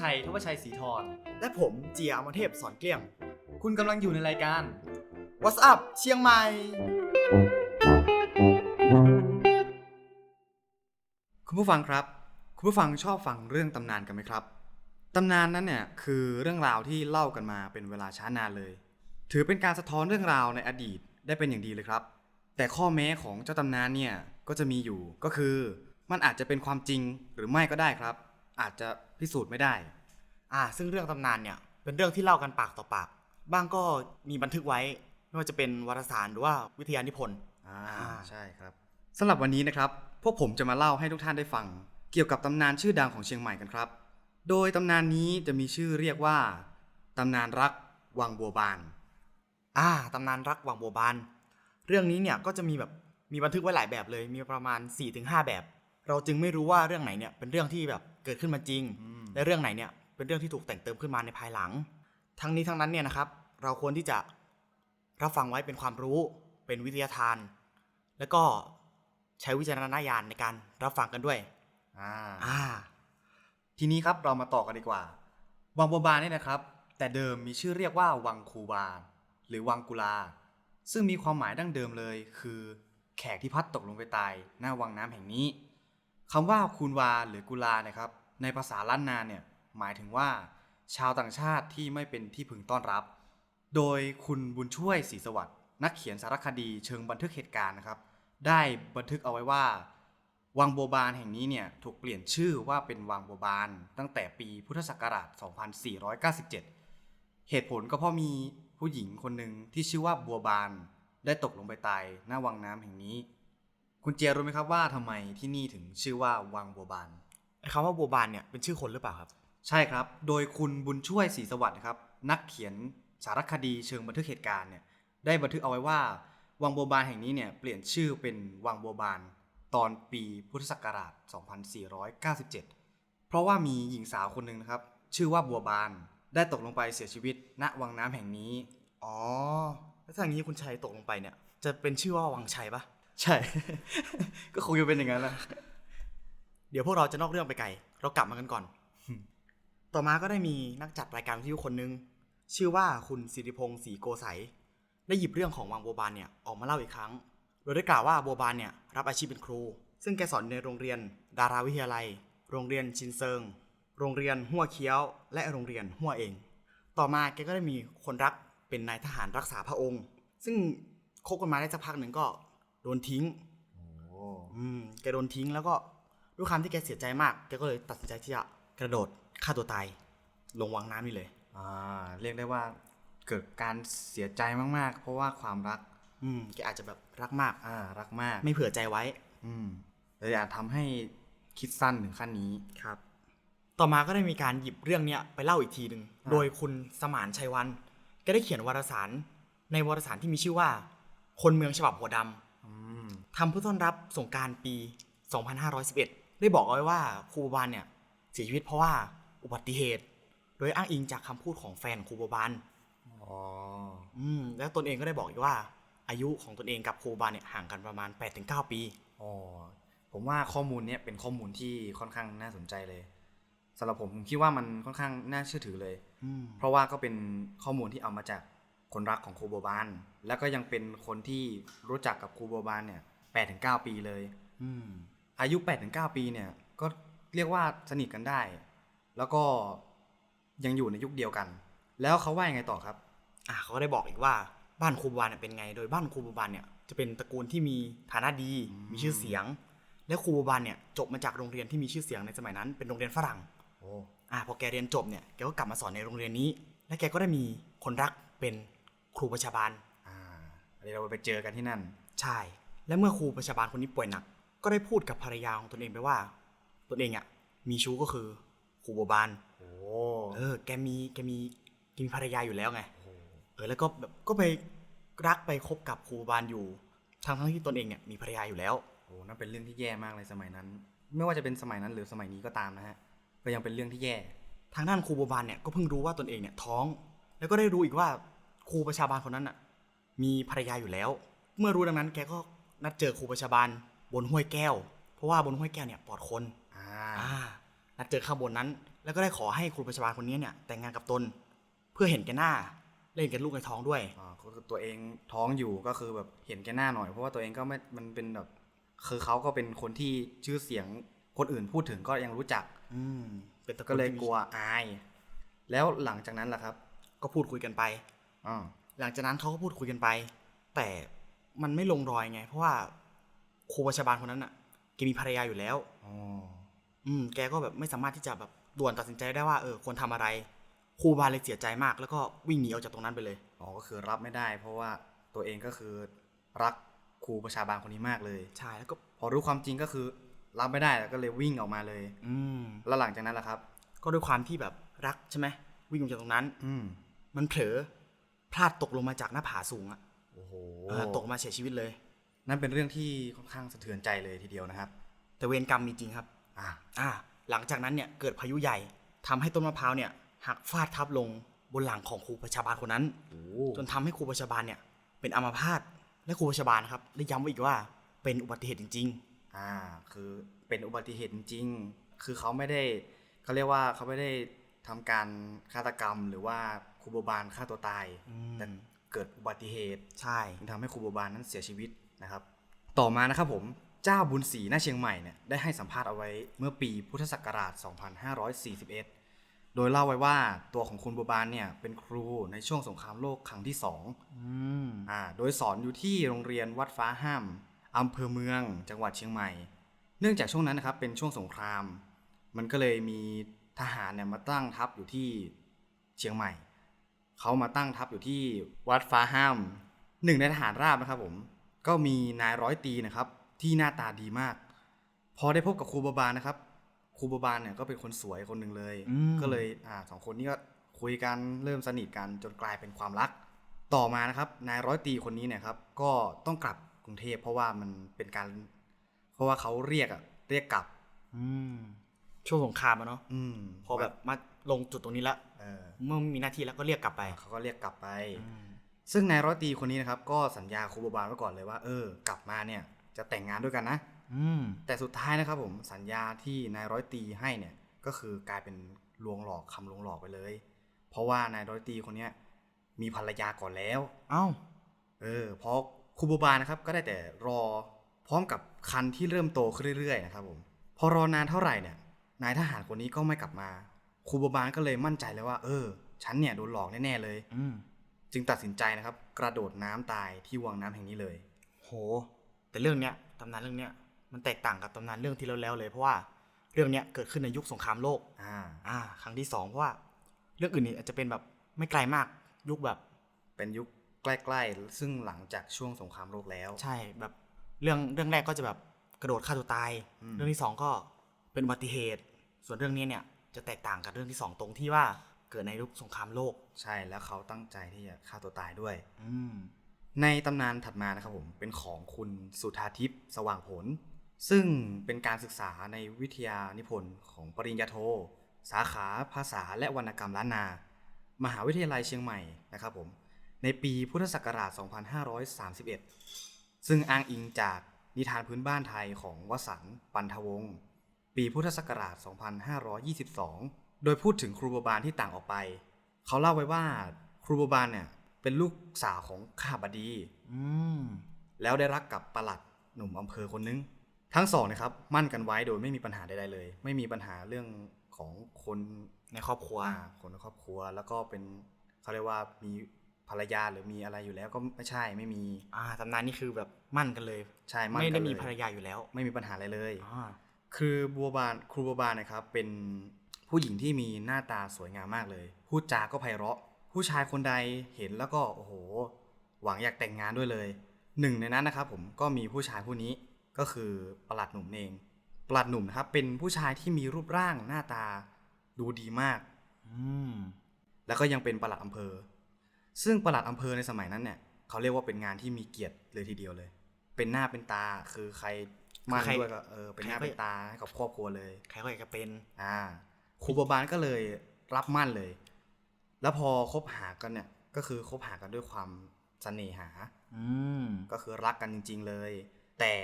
ชัยทวชัยศรีธรและผมเจียอมรเทพสอนเกลี้ยง คุณกำลังอยู่ในรายการ What's up เชียงใหม่ คุณผู้ฟังครับ คุณผู้ฟังชอบฟังเรื่องตำนานกันไหมครับ ตำนานนั้นเนี่ยคือเรื่องราวที่เล่ากันมาเป็นเวลาช้านานเลย ถือเป็นการสะท้อนเรื่องราวในอดีตได้เป็นอย่างดีเลยครับ แต่ข้อแม้ของเจ้าตำนานเนี่ยก็จะมีอยู่ก็คือ มันอาจจะเป็นความจริงหรือไม่ก็ได้ครับ อาจจะพิสูจน์ไม่ได้ อ่า ซึ่งเรื่องตำนานเนี่ยเป็นเรื่องที่เล่ากันปากต่อปาก บ้างก็มีบันทึกไว้ ไม่ว่าจะเป็นวารสารหรือว่าวิทยานิพนธ์อ่าอ่าใช่ครับสำหรับวันนี้นะครับ พวกผมจะมาเล่าให้ทุกท่านได้ฟัง เกี่ยวกับตำนานชื่อดังของเชียงใหม่กันครับ โดยตำนานนี้จะมีชื่อเรียกว่าตำนานรักวังบัวบาน อ่าตำนานรักวังบัวบาน เรื่องนี้เนี่ยก็จะมีแบบมีบันทึกไว้หลายแบบเลย มีประมาณ 4-5 แบบ เราจึงไม่รู้ว่าเรื่องไหนเนี่ยเป็นเรื่องที่แบบ เกิดขึ้นมาจริงอืมและเรื่องไหนเนี่ยเป็นเรื่องที่ถูกแต่งเติมขึ้นมาในภายหลัง ทั้งนี้ทั้งนั้นเนี่ยนะครับ เราควรที่จะรับฟังไว้เป็นความรู้เป็นวิทยาทาน แล้วก็ใช้วิจารณญาณในการรับฟังกันด้วยอ่าอ่าทีนี้ครับเรามาต่อกันดีกว่า วังบัวบานเนี่ยนะครับ แต่เดิมมีชื่อเรียกว่าวังคูบา หรือวังกุลา ซึ่งมีความหมายดั้งเดิมเลย คือ แขกที่พัดตกลงไปตายหน้าวังน้ำแห่งนี้ คำว่าคูนวาหรือกุลานะครับ ในภาษาล้านนาเนี่ยหมายถึงว่า ชาวต่างชาติที่ไม่เป็นที่พึงต้อนรับ โดยคุณบุญช่วยศรีสวัสดิ์นักเขียนสารคดีเชิงบันทึกเหตุการณ์นะครับ ได้บันทึกเอาไว้ว่า วังโบบานแห่งนี้เนี่ยถูกเปลี่ยนชื่อว่าเป็นวังโบบาน ตั้งแต่ปีพุทธศักราช 2497 เหตุผลก็เพราะมีผู้หญิงคนหนึ่งที่ชื่อว่าบัวบาน ได้ตกลงไปตายหน้าวังน้ำแห่งนี้ คุณเจียรู้ไหมครับว่าทำไมที่นี่ถึงชื่อว่าวังบัวบานไอ้คำว่าบัวบานเนี่ยเป็นชื่อคนหรือเปล่าครับ ใช่ครับ โดยคุณบุญช่วยศรีสวัสดิ์นะครับ นักเขียนสารคดีเชิงบันทึกเหตุการณ์เนี่ยได้บันทึกเอาไว้ว่า วังบัวบานแห่งนี้เนี่ยเปลี่ยนชื่อเป็นวังบัวบานตอนปีพุทธศักราช 2497 เพราะว่ามีหญิงสาวคนหนึ่งนะครับ ชื่อว่าบัวบานได้ตกลงไปเสียชีวิตณวังน้ำแห่งนี้ อ๋อ แล้วถ้าอย่างนี้คุณชัยตกลงไปเนี่ย จะเป็นชื่อว่าวังชัยปะ ใช่ ก็คงจะเป็นอย่างนั้นแหละเดี๋ยวพวกเราจะนอกเรื่องไปไกล เรากลับมากันก่อน ต่อมาก็ได้มีนักจัดรายการวิทยุคนหนึ่งชื่อว่าคุณสิริพงศ์ศรีโกไสยได้หยิบเรื่องของวังบัวบานเนี่ยออกมาเล่าอีกครั้ง โดยได้กล่าวว่าบัวบานเนี่ยรับอาชีพเป็นครู ซึ่งแกสอนในโรงเรียน ดาราวิทยาลัย โรงเรียนชินเซิง โรงเรียนหัวเคี้ยว และโรงเรียนหัวเอง ต่อมาแกก็ได้มีคนรักเป็นนายทหารรักษาพระองค์ ซึ่งคบกันมาได้สักพักหนึ่งก็ โดนทิ้งอืมแกโดนทิ้งแล้วก็ด้วยความที่แกเสียใจมากแกก็เลยตัดสินใจที่จะกระโดดฆ่าตัวตาย ลงวังน้ำนี่เลยอ่าเรียกได้ว่าเกิดการเสียใจมากๆ เพราะว่าความรัก อืมแกอาจจะแบบรักมากอ่ารักมาก ไม่เผื่อใจไว้ อืมเลยอาจทำให้คิดสั้นถึงขั้นนี้ครับ ต่อมาก็ได้มีการหยิบเรื่องเนี้ยไปเล่าอีกทีหนึ่งอ่าโดยคุณสมานชัยวันแกได้เขียนวารสารในวารสารที่มีชื่อว่า คนเมืองฉบับหัวดำอืม ทำเพื่อต้อนรับสงกรารปี 2511 ได้บอกเอาไว้ว่าครูบาบานเนี่ยเสียชีวิตเพราะว่าอุบัติเหตุ โดยอ้างอิงจากคำพูดของแฟนของครูบาบานอ๋ออืมแล้วตนเองก็ได้บอกอีกว่า อายุของตนเองกับครูบาเนี่ยห่างกันประมาณ 8-9 ปีอ๋อผมว่าข้อมูลเนี้ยเป็นข้อมูลที่ค่อนข้างน่าสนใจเลยสำหรับผมผมคิดว่ามันค่อนข้างน่าเชื่อถือเลยอืมเพราะว่าก็เป็นข้อมูลที่เอามาจาก คนรักของครูโบบาน แล้วก็ยังเป็นคนที่รู้จักกับครูโบบานเนี่ยแปดถึงเก้าปีเลยอืมอายุ8ปดถึงเปีเนี่ย ก็เรียกว่าสนิทกันได้ แล้วก็ยังอยู่ในยุคเดียวกัน แล้วเขาว่ายังไงต่อครับ อะเขาก็ได้บอกอีกว่าบ้านครูบาเนี่ยเป็นไง โดยบ้านครูบาเนี่ยจะเป็นตระกูลที่มีฐานะดีอืมมีชื่อเสียง และครูบาเนี่ยจบมาจากโรงเรียนที่มีชื่อเสียงในสมัยนั้น เป็นโรงเรียนฝรั่งโอ้อะพอแกเรียนจบเนี่ยแกก็กลับมาสอนในโรงเรียนนี้ และแกก็ได้มีคนรักเป็น ครูประชาบาลอ่าเดี๋ยวเราไปเจอกันที่นั่น ใช่ และเมื่อครูประชาบาลคนนี้ป่วยหนัก ก็ได้พูดกับภรรยาของตนเองไปว่า ตนเองอะมีชู้ก็คือครูบัวบานโอ้เออ แกมีแกมีแกมีภรรยาอยู่แล้วไงโหเออแล้วก็แบบก็ไปรักไปคบกับครูบานอยู่ทั้งทั้งที่ตนเองเนี่ยมีภรรยาอยู่แล้วโอ้นั่นเป็นเรื่องที่แย่มากเลยสมัยนั้น ไม่ว่าจะเป็นสมัยนั้นหรือสมัยนี้ก็ตามนะฮะก็ยังเป็นเรื่องที่แย่ ทางด้านครูบัวบานเนี่ยก็เพิ่งรู้ว่าตนเองเนี่ยท้อง แล้วก็ได้รู้อีกว่า ครูประชาบาลคนนั้นอะ มีภรรยาอยู่แล้ว เมื่อรู้ดังนั้นแกก็นัดเจอครูประชาบาลบนห้วยแก้ว เพราะว่าบนห้วยแก้วเนี่ยปลอดคนอ่าอ่านัดเจอข้างบนนั้น แล้วก็ได้ขอให้ครูพยาบาลคนนี้เนี่ย แต่งงานกับตน เพื่อเห็นแก่หน้าเล่นแก่ลูกในท้องด้วยอ่าก็คือตัวเองท้องอยู่ก็คือแบบเห็นแก่หน้าหน่อยเพราะว่าตัวเองก็ไม่มันเป็นแบบคือเขาก็เป็นคนที่ชื่อเสียงคนอื่นพูดถึงก็ยังรู้จัก อืมเป็นตระก็เลยที่มีกลัวอาย แล้วหลังจากนั้นล่ะครับ ก็พูดคุยกันไปอ่า หลังจากนั้นเขาก็พูดคุยกันไป แต่มันไม่ลงรอยไง เพราะว่าครูพยาบาลคนนั้นอะแกมีภรรยาอยู่แล้วอ๋ออืม แกก็แบบไม่สามารถที่จะแบบด่วนตัดสินใจได้ว่าเออควรทำอะไร ครูบาเลยเสียใจมาก แล้วก็วิ่งหนีออกจากตรงนั้นไปเลยอ๋อก็คือรับไม่ได้ เพราะว่าตัวเองก็คือรักครูประชาบาลคนนี้มากเลยใช่แล้วก็พอรู้ความจริงก็คือ รับไม่ได้แล้วก็เลยวิ่งออกมาเลย อืมแล้วหลังจากนั้นล่ะครับ ก็ด้วยความที่แบบรักใช่ไหมวิ่งออกจากตรงนั้น อืมมันเผลอ พลาดตกลงมาจากหน้าผาสูงอะโอ้โหเออตกมาเสียชีวิตเลย นั่นเป็นเรื่องที่ค่อนข้างสะเทือนใจเลยทีเดียวนะครับ แต่เวรกรรมมีจริงครับ อ่าอ่า หลังจากนั้นเนี่ยเกิดพายุใหญ่ทำให้ต้นมะพร้าวเนี่ยหักฟาดทับลงบนหลังของครูประชาบาลคนนั้น โอ้จนทำให้ครูประชาบาลเนี่ยเป็นอัมพาตและครูประชาบาลนะครับได้ย้ำไว้อีกว่าเป็นอุบัติเหตุจริง อ่า คือเป็นอุบัติเหตุจริงๆคือเขาไม่ได้เขาเรียกว่าเขาไม่ได้ ทำการฆาตกรรมหรือว่าครูโบบานฆ่าตัวตายอืมแต่เกิดอุบัติเหตุๆใช่จึงทำให้ครูโบบานนั้นเสียชีวิตนะครับ ต่อมานะครับผมเจ้าบุญศรีหน้าเชียงใหม่เนี่ยได้ให้สัมภาษณ์เอาไว้เมื่อปีพุทธศักราช 2541 โดยเล่าไว้ว่าตัวของคุณโบบานเนี่ยเป็นครูในช่วงสงครามโลกครั้งที่สองอืมอ่าโดยสอนอยู่ที่โรงเรียนวัดฟ้าห้ามอำเภอเมืองจังหวัดเชียงใหม่ เนื่องจากช่วงนั้นนะครับเป็นช่วงสงคราม มันก็เลยมี ทหารเนี่ยมาตั้งทัพอยู่ที่เชียงใหม่ เขามาตั้งทัพอยู่ที่วัดฟ้าห้ามหนึ่งในทหารราบนะครับผมก็มีนายร้อยตีนะครับ ที่หน้าตาดีมาก พอได้พบกับครูบาบานะครับครูบาบาเนี่ยก็เป็นคนสวยคนหนึ่งเลยอืมก็เลยอ่าสองคนนี้ก็คุยกันเริ่มสนิทกันจนกลายเป็นความรัก ต่อมานะครับนายร้อยตีคนนี้เนี่ยครับก็ต้องกลับกรุงเทพเพราะว่ามันเป็นการ เพราะว่าเขาเรียกอะเรียกกลับอืม ช่วงสงครามอะเนาะอืมพอแบบมาลงจุดตรงนี้แล้วเออเมื่อมีหน้าที่แล้วก็เรียกกลับไป เขาก็เรียกกลับไปอืมซึ่งนายร้อยตีคนนี้นะครับ ก็สัญญาครูบาบาลไว้ก่อนเลยว่า เออ กลับมาเนี่ย จะแต่งงานด้วยกันนะอืมแต่สุดท้ายนะครับผมสัญญาที่นายร้อยตีให้เนี่ย ก็คือกลายเป็นลวงหลอกคำลวงหลอกไปเลย เพราะว่านายร้อยตีคนเนี้ยมีภรรยาก่อนแล้ว เอ้า เออเพราะครูโบบานะครับ ก็ได้แต่รอพร้อมกับคันที่เริ่มโตขึ้นเรื่อยๆนะครับผม พอรอนานเท่าไหร่เนี่ย นายทหารคนนี้ก็ไม่กลับมาครูโบบาก็เลยมั่นใจเลยว่า เออ ฉันเนี่ยโดนหลอกแน่ๆเลยอืมจึงตัดสินใจนะครับ กระโดดน้ำตายที่วังน้ำแห่งนี้เลย โห แต่เรื่องเนี้ยตำนานเรื่องเนี้ยมันแตกต่างกับตำนานเรื่องที่แล้วๆเลยเพราะว่าเรื่องเนี้ยเกิดขึ้นในยุคสงครามโลก อ่า อ่า ครั้งที่สองเพราะว่า เรื่องอื่นนี่อาจจะเป็นแบบไม่ไกลมาก ยุคแบบ เป็นยุคใกล้ๆ ซึ่งหลังจากช่วงสงครามโลกแล้ว ใช่ แบบเรื่องเรื่องแรกก็จะแบบกระโดดฆ่าตัวตายอืมเรื่องที่สองก็เป็นอุบัติเหตุ ส่วนเรื่องนี้เนี่ยจะแตกต่างกับเรื่องที่สองตรงที่ว่าเกิดในยุคสงครามโลก ใช่แล้วเขาตั้งใจที่จะฆ่าตัวตายด้วยอืมในตำนานถัดมานะครับผมเป็นของคุณสุธาทิพย์สว่างผล ซึ่งเป็นการศึกษาในวิทยานิพนธ์ของปริญญาโท สาขาภาษาและวรรณกรรมล้านนา มหาวิทยาลัยเชียงใหม่นะครับผมในปีพุทธศักราช 2531 ซึ่งอ้างอิงจากนิทานพื้นบ้านไทยของวสันต์ปันทวงศ์ ปีพุทธศักราช 2522 โดยพูดถึงครูบาบาลที่ต่างออกไป เขาเล่าไว้ว่าครูบาบาลเนี่ยเป็นลูกสาวของข้าบดี อืม แล้วได้รักกับประหลัดหนุ่มอำเภอคนนึง ทั้งสองนะครับ มั่นกันไว้โดยไม่มีปัญหาใดๆเลย ไม่มีปัญหาเรื่องของคนในครอบครัวอ่าคนในครอบครัว แล้วก็เป็นเขาเรียกว่ามีภรรยาหรือมีอะไรอยู่แล้วก็ไม่ใช่ไม่มี อ่าตำนานนี่คือแบบมั่นกันเลย ใช่ มั่นไม่กัได้นเลมียภรรยาอยู่แล้ว ไม่มีปัญหาอะไรเลยอ่า คือบัวบานครูบัวบานนะครับเป็นผู้หญิงที่มีหน้าตาสวยงามมากเลย พูดจาก็ไพเราะ ผู้ชายคนใดเห็นแล้วก็โอ้โห หวังอยากแต่งงานด้วยเลยหนึ่งในนั้นนะครับผมก็มีผู้ชายผู้นี้ก็คือประหลัดหนุ่มเองประหลัดหนุ่มนะครับเป็นผู้ชายที่มีรูปร่างหน้าตาดูดีมากอืมแล้วก็ยังเป็นประหลัดอำเภอ ซึ่งประหลัดอำเภอในสมัยนั้นเนี่ยเขาเรียกว่าเป็นงานที่มีเกียรติเลยทีเดียวเลย เป็นหน้าเป็นตาคือใคร มั่นใครด้วยก็เออเป็นหน้าใครก็เป็นตาให้กับครอบครัวเลยใครก็อยากจะเป็นอ่าครูบาบาลก็เลยรับมั่นเลย แล้วพอคบหากันเนี่ย ก็คือคบหากันด้วยความเสน่หา อืมก็คือรักกันจริง ๆเลย แต่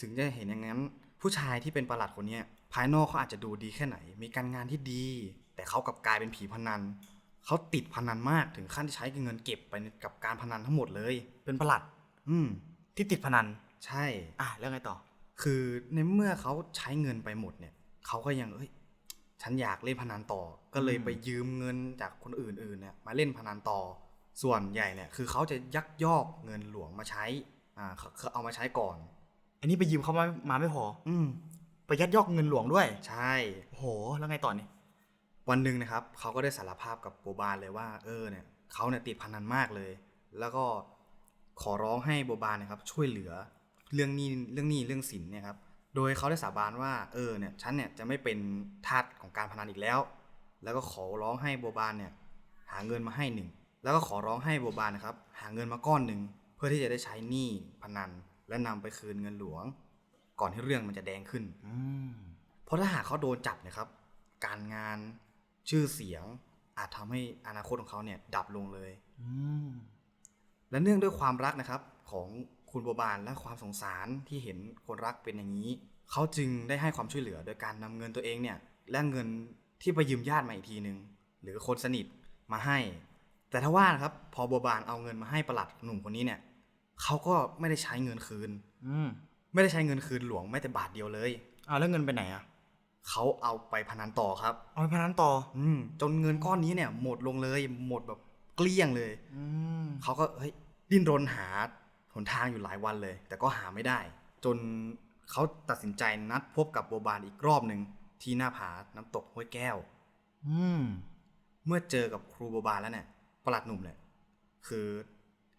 ถึงจะเห็นอย่างนั้น ผู้ชายที่เป็นประหลัดคนเนี้ยภายนอกเขาอาจจะดูดีแค่ไหน มีการงานที่ดี แต่เขากลับกลายเป็นผีพนันเขาติดพนันมากถึงขั้นที่ใช้เงินเก็บไปกับการพนันทั้งหมดเลย เป็นประหลัด อืมที่ติดพนัน ใช่ อะแล้วไงต่อ คือในเมื่อเขาใช้เงินไปหมดเนี่ยเขาก็ยังเอ้ยฉันอยากเล่นพนันต่อ ก็เลยอืมไปยืมเงินจากคนอื่นๆเนี่ยมาเล่นพนันต่อ ส่วนใหญ่เนี่ยคือเขาจะยักยอกเงินหลวงมาใช้อ่าเขาเขาเอามาใช้ก่อน อันนี้ไปยืมเขามามาไม่พอ อืมไปยัดยอกเงินหลวงด้วย ใช่โอ้โหแล้วไงต่อเนี่ยวันหนึ่งนะครับเขาก็ได้สารภาพกับโบบานเลยว่า เออเนี่ยเขาเนี่ยติดพนันมากเลย แล้วก็ขอร้องให้โบบานนะครับ ช่วยเหลือ เรื่องหนี้เรื่องหนี้เรื่องสินเนี่ยครับโดยเขาได้สาบานว่าเออเนี่ยฉันเนี่ยจะไม่เป็นทาสของการพนันอีกแล้ว แล้วก็ขอร้องให้โบบานเนี่ยหาเงินมาให้หนึ่งแล้วก็ขอร้องให้โบบานนะครับหาเงินมาก้อนหนึ่งเพื่อที่จะได้ใช้หนี้พนันและนำไปคืนเงินหลวง ก่อนที่เรื่องมันจะแดงขึ้นอืมเพราะถ้าหากเขาโดนจับเนะครับ การงานชื่อเสียงอาจทำให้อนาคตของเขาเนี่ยดับลงเลยอืมและเนื่องด้วยความรักนะครับของ คุณโบบานและความสงสารที่เห็นคนรักเป็นอย่างนี้ เขาจึงได้ให้ความช่วยเหลือโดยการนำเงินตัวเองเนี่ยและเงินที่ไปยืมญาติมาอีกทีหนึ่งหรือคนสนิทมาให้ แต่ถ้าว่านะครับพอโบบานเอาเงินมาให้ประหลัดหนุ่มคนนี้เนี่ยเขาก็ไม่ได้ใช้เงินคืน อืมไม่ได้ใช้เงินคืนหลวงแม้แต่บาทเดียวเลยอ้าวแล้วเงินไปไหนอะเขาเอาไปพนันต่อครับ เอาไปพนันต่อ อืมจนเงินก้อนนี้เนี่ย หมดลงเลย หมดแบบเกลี้ยงเลย อืมเขาก็เฮ้ยดิ้นรนหา หนทางอยู่หลายวันเลย แต่ก็หาไม่ได้ จนเขาตัดสินใจนัดพบกับโบบานอีกรอบหนึ่งที่หน้าผาน้ำตกห้วยแก้ว อืม เมื่อเจอกับครูโบบานแล้วเนี่ยประหลัดหนุ่มเนี่ยคือ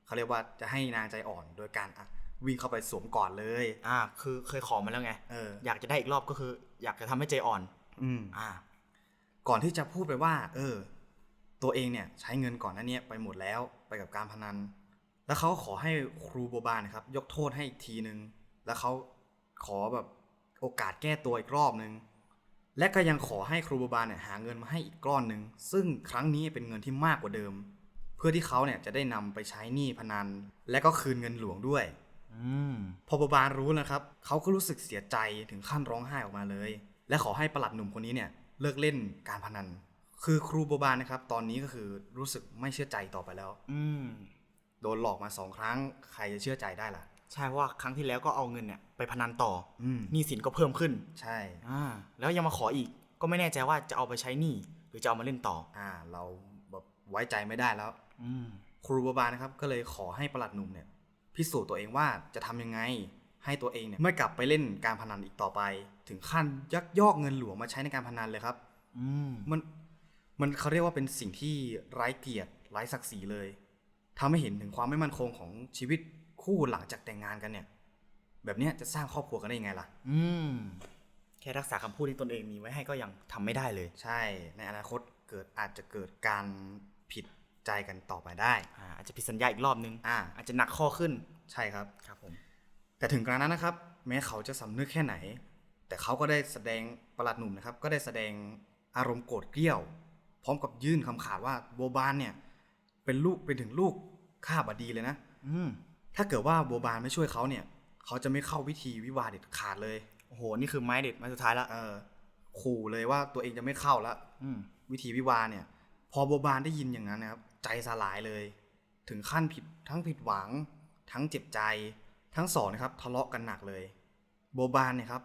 เขาเรียกว่าจะให้นางใจอ่อนโดยการอะวิ่งเข้าไปสวมกอดเลย อ่า คือเคยขอมาแล้วไงเอออยากจะได้อีกรอบก็คือ อยากจะทำให้ใจอ่อน อืม อ่า ก่อนที่จะพูดไปว่า เออ ตัวเองเนี่ย ใช้เงินก่อนหน้าเนี้ยไปหมดแล้วไปกับการพนัน แล้วเขาก็ขอให้ครูโบบานนะครับ ยกโทษให้อีกทีนึง แล้วเขาขอแบบโอกาสแก้ตัวอีกรอบนึง และก็ยังขอให้ครูโบบานเนี่ยหาเงินมาให้อีกก้อนหนึ่งซึ่งครั้งนี้เป็นเงินที่มากกว่าเดิม เพื่อที่เขาเนี่ยจะได้นำไปใช้หนี้พนัน และก็คืนเงินหลวงด้วยอืมพอโบบานรู้นะครับเขาก็รู้สึกเสียใจถึงขั้นร้องไห้ออกมาเลย และขอให้ประหลัดหนุ่มคนนี้เนี่ยเลิกเล่นการพนัน คือครูโบบานนะครับ ตอนนี้ก็คือรู้สึกไม่เชื่อใจต่อไปแล้ว อืม โดนหลอกมาสองครั้ง ใครจะเชื่อใจได้ล่ะ ใช่เพราะว่าครั้งที่แล้วก็เอาเงินเนี่ยไปพนันต่ออืมหนี้สินก็เพิ่มขึ้นใช่ อ่าแล้วยังมาขออีกก็ไม่แน่ใจว่าจะเอาไปใช้หนี้หรือจะเอามาเล่นต่อ อ่า เราแบบไว้ใจไม่ได้แล้ว อืม ครูโบบานนะครับก็เลยขอให้ประหลัดหนุ่มเนี่ยพิสูจน์ตัวเองว่าจะทำยังไง ให้ตัวเองเนี่ยไม่กลับไปเล่นการพนันอีกต่อไป ถึงขั้นยักยอกเงินหลวงมาใช้ในการพนันเลยครับ อืม มันมันเขาเรียกว่าเป็นสิ่งที่ไร้เกียรติไร้ศักดิ์ศรีเลย ทำให้เห็นถึงความไม่มั่นคงของชีวิตคู่หลังจากแต่งงานกันเนี่ย แบบเนี้ยจะสร้างครอบครัวกันได้ยังไงล่ะ อืมแค่รักษาคำพูดที่ตนเองมีไว้ให้ก็ยังทำไม่ได้เลย ใช่ ในอนาคตเกิดอาจจะเกิดการผิดใจกันต่อไปได้อ่าอาจจะผิดสัญญาอีกรอบนึงอ่าอาจจะหนักข้อขึ้นใช่ครับครับผมแต่ถึงกระนั้นนะครับ แม้เขาจะสำนึกแค่ไหน แต่เขาก็ได้แสดงประหลัดหนุ่มนะครับ ก็ได้แสดงอารมณ์โกรธเกรี้ยว พร้อมกับยื่นคำขาดว่าโบบานเนี่ย เป็นลูกเป็นถึงลูกข้าบดีเลยนะอืมถ้าเกิดว่าโบบานไม่ช่วยเขาเนี่ย เขาจะไม่เข้าวิธีวิวาห์เด็ดขาดเลยโอ้โหนี่คือไม้เด็ดไม้สุดท้ายละเออขู่เลยว่าตัวเองจะไม่เข้าแล้วอืมวิธีวิวาห์เนี่ย พอโบบานได้ยินอย่างนั้นนะครับ ใจสลายเลย ถึงขั้นผิดทั้งผิดหวัง ทั้งเจ็บใจ ทั้งสองนะครับ ทะเลาะกันหนักเลยโบบานเนี่ยครับ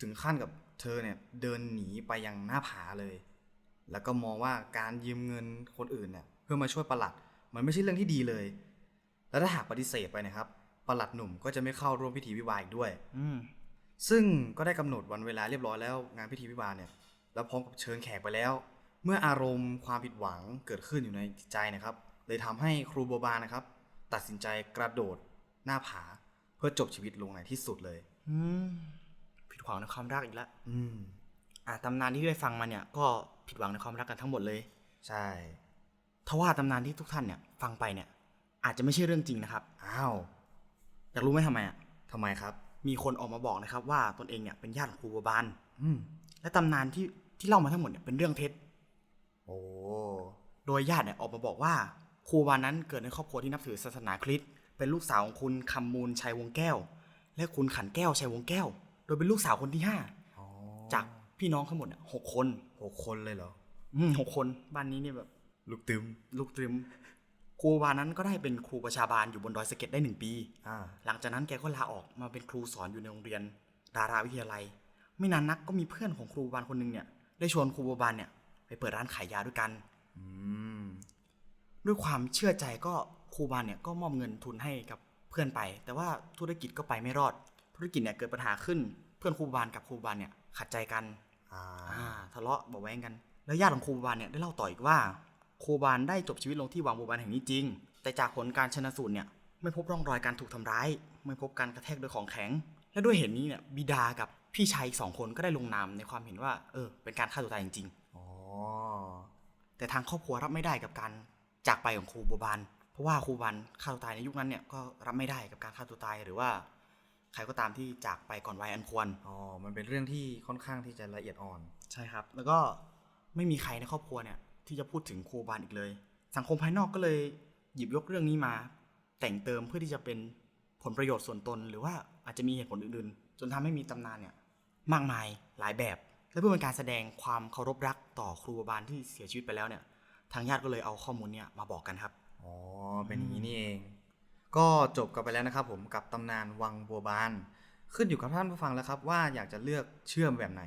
ถึงขั้นกับเธอเนี่ยเดินหนีไปยังหน้าผาเลย แล้วก็มองว่าการยืมเงินคนอื่นเนี่ยเพื่อมาช่วยประหลัด มันไม่ใช่เรื่องที่ดีเลย แล้วถ้าหากปฏิเสธไปนะครับประหลัดหนุ่มก็จะไม่เข้าร่วมพิธีวิวาห์อีกด้วย อืมซึ่งก็ได้กำหนดวันเวลาเรียบร้อยแล้วงานพิธีวิวาห์เนี่ย แล้วพร้อมกับเชิญแขกไปแล้ว เมื่ออารมณ์ความผิดหวังเกิดขึ้นอยู่ในจิตใจนะครับ เลยทำให้ครูโบบานะครับ ตัดสินใจกระโดดหน้าผาเพื่อจบชีวิตลงในที่สุดเลย อืมผิดหวังในความรักอีกแล้วอืม อ่าตำนานที่ได้ฟังมาเนี่ย ก็ผิดหวังในความรักกันทั้งหมดเลย ใช่ ทว่าตำนานที่ทุกท่านเนี่ยฟังไปเนี่ยอาจจะไม่ใช่เรื่องจริงนะครับ อ้าว อยากรู้ไหมทำไมอะทำไมครับ มีคนออกมาบอกนะครับ ว่าตนเองเนี่ยเป็นญาติของครูบัวบานอืม และตำนานที่ที่เล่ามาทั้งหมดเนี่ยเป็นเรื่องเท็จ โอ้ โดยญาติเนี่ยออกมาบอกว่าครูบานั้นเกิดในครอบครัวที่นับถือศาสนาคริสต์ เป็นลูกสาวของคุณคำมูลชัยวงแก้ว และคุณขันแก้วชัยวงแก้ว โดยเป็นลูกสาวคนที่ห้าอ๋อจากพี่น้องทั้งหมดเนี่ยหกคน หกคนเลยเหรอ อืมหกคน บ้านนี้เนี่ยแบบ ลูกตึมลูกตริมครูบานั้นก็ได้เป็นครูประชาบาลอยู่บนดอยสะเก็ดได้หนึ่งปีอ่าหลังจากนั้นแกก็ลาออกมาเป็นครูสอนอยู่ในโรงเรียน ดาราวิทยาลัย ไม่นานนักก็มีเพื่อนของครูบาลคนหนึงเนี่ยได้ชวนครูบาลเนี่ยไปเปิดร้านขายยาด้วยกันอืมด้วยความเชื่อใจก็ครูบาลเนี่ยก็มอบเงินทุนให้กับเพื่อนไป แต่ว่าธุรกิจก็ไปไม่รอด ธุรกิจเนี่ยเกิดปัญหาขึ้น เพื่อนครูบาลกับครูบาลเนี่ยขัดใจกันอ่าอ่าทะเลาะเบาะแว้งกัน แล้วญาติของครูบาลเนี่ยได้เล่าต่ออีกว่า ครูบาลได้จบชีวิตลงที่วังบัวบานแห่งนี้จริง แต่จากผลการชนสูตรเนี่ยไม่พบร่องรอยการถูกทำร้าย ไม่พบการกระแทกด้วยของแข็ง และด้วยเหตุนี้เนี่ยบิดากับพี่ชายอีกสองคนก็ได้ลงนามในความเห็นว่าเออเป็นการฆ่าตัวตายจริงอ๋อๆแต่ทางครอบครัวรับไม่ได้กับการจากไปของครูบัวบานเพราะว่าครูบัวบานฆ่าตัวตายในยุคนั้นเนี่ยก็รับไม่ได้กับการฆ่าตัวตายหรือว่าใครก็ตามที่จากไปก่อนวัยอันควร อ๋อ มันเป็นเรื่องที่ค่อนข้างที่จะละเอียดอ่อน ใช่ครับ แล้วก็ไม่มีใครในครอบครัวเนี่ย ที่จะพูดถึงครูบาลอีกเลย สังคมภายนอกก็เลยหยิบยกเรื่องนี้มา แต่งเติมเพื่อที่จะเป็นผลประโยชน์ส่วนตน หรือว่าอาจจะมีเหตุผลอื่นๆ จนทำให้มีตำนานเนี่ยมากมายหลายแบบ และเพื่อเป็นการแสดงความเคารพรักต่อครูบาลที่เสียชีวิตไปแล้วเนี่ย ทางญาติก็เลยเอาข้อมูลเนี่ยมาบอกกันครับอ๋อเป็นอย่างนี้นี่เอง ก็จบกันไปแล้วนะครับ ผมกับตำนานวังบัวบาน ขึ้นอยู่กับท่านผู้ฟังแล้วครับ ว่าอยากจะเลือกเชื่อมแบบไหน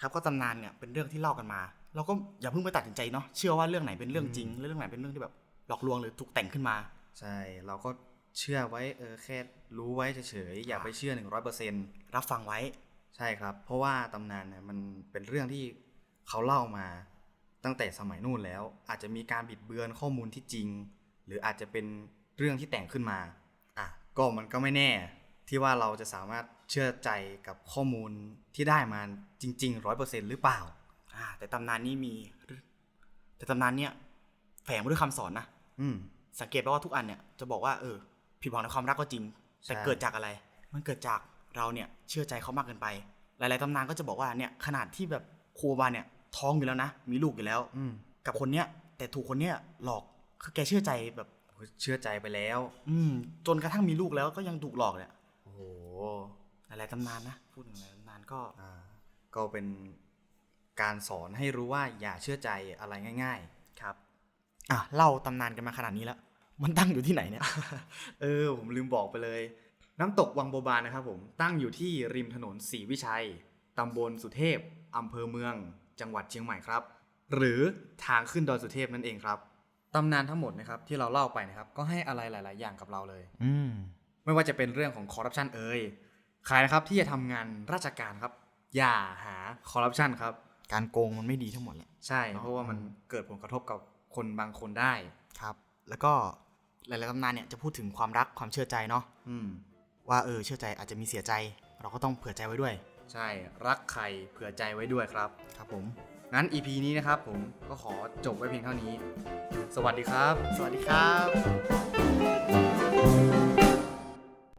ครับก็ตำนานเนี่ยเป็นเรื่องที่เล่ากันมา เราก็อย่าเพิ่งไปตัดสินใจเนาะเชื่อว่าเรื่องไหนเป็นเรื่องจริงและเรื่องไหนเป็นเรื่องที่แบบหลอกลวงหรือถูกแต่งขึ้นมา ใช่เราก็เชื่อไว้เออแค่รู้ไว้เฉยๆอย่าไปเชื่อ100%รับฟังไว้ ใช่ครับ เพราะว่าตำนานเนี่ยมันเป็นเรื่องที่เขาเล่ามาตั้งแต่สมัยนู่นแล้ว อาจจะมีการบิดเบือนข้อมูลที่จริง หรืออาจจะเป็นเรื่องที่แต่งขึ้นมาอะก็มันก็ไม่แน่ที่ว่าเราจะสามารถเชื่อใจกับข้อมูลที่ได้มาจริงๆร้อยเปอร์เซ็นหรือเปล่าอ่า แต่ตำนานนี้มี แต่ตำนานเนี้ยแฝงมาด้วยคำสอนนะอืมสังเกตไปว่าทุกอันเนี่ยจะบอกว่าเออผิดหวังในความรักก็จริง แต่ใช่เกิดจากอะไร มันเกิดจากเราเนี่ยเชื่อใจเขามากเกินไป หลาย ๆตำนานก็จะบอกว่าเนี่ยขนาดที่แบบครูบาเนี่ยท้องอยู่แล้วนะ มีลูกอยู่แล้ว อืมกับคนเนี้ย แต่ถูกคนเนี้ยหลอกคือแกเชื่อใจแบบเชื่อใจไปแล้ว อืม จนกระทั่งมีลูกแล้วก็ยังถูกหลอกเนี่ยโอ้โหหลายๆตำนานนะพูดถึงหลายๆตำนานก็อ่าก็เป็น การสอนให้รู้ว่าอย่าเชื่อใจอะไรง่าย ๆ ครับ อะเล่าตำนานกันมาขนาดนี้แล้ว มันตั้งอยู่ที่ไหนเนี่ย เออ ผมลืมบอกไปเลย น้ำตกวังโบบานนะครับผม ตั้งอยู่ที่ริมถนนศรีวิชัย ตำบลสุเทพ อำเภอเมือง จังหวัดเชียงใหม่ครับ หรือทางขึ้นดอยสุเทพนั่นเองครับ ตำนานทั้งหมดนะครับที่เราเล่าไปนะครับ ก็ให้อะไรหลาย ๆ อย่างกับเราเลย อืม ไม่ว่าจะเป็นเรื่องของคอร์รัปชันเอ่ย ใครนะครับที่จะทำงานราชการครับ อย่าหาคอร์รัปชันครับ การโกงมันไม่ดีทั้งหมดแหละใช่ เพราะว่ามันเกิดผลกระทบกับคนบางคนได้ครับ แล้วก็หลายๆตำนานเนี่ยจะพูดถึงความรักความเชื่อใจเนาะอืมว่าเออเชื่อใจอาจจะมีเสียใจ เราก็ต้องเผื่อใจไว้ด้วย ใช่รักใครเผื่อใจไว้ด้วยครับ ครับผมงั้น EP นี้นะครับผมก็ขอจบไว้เพียงเท่านี้ สวัสดีครับ สวัสดีครับ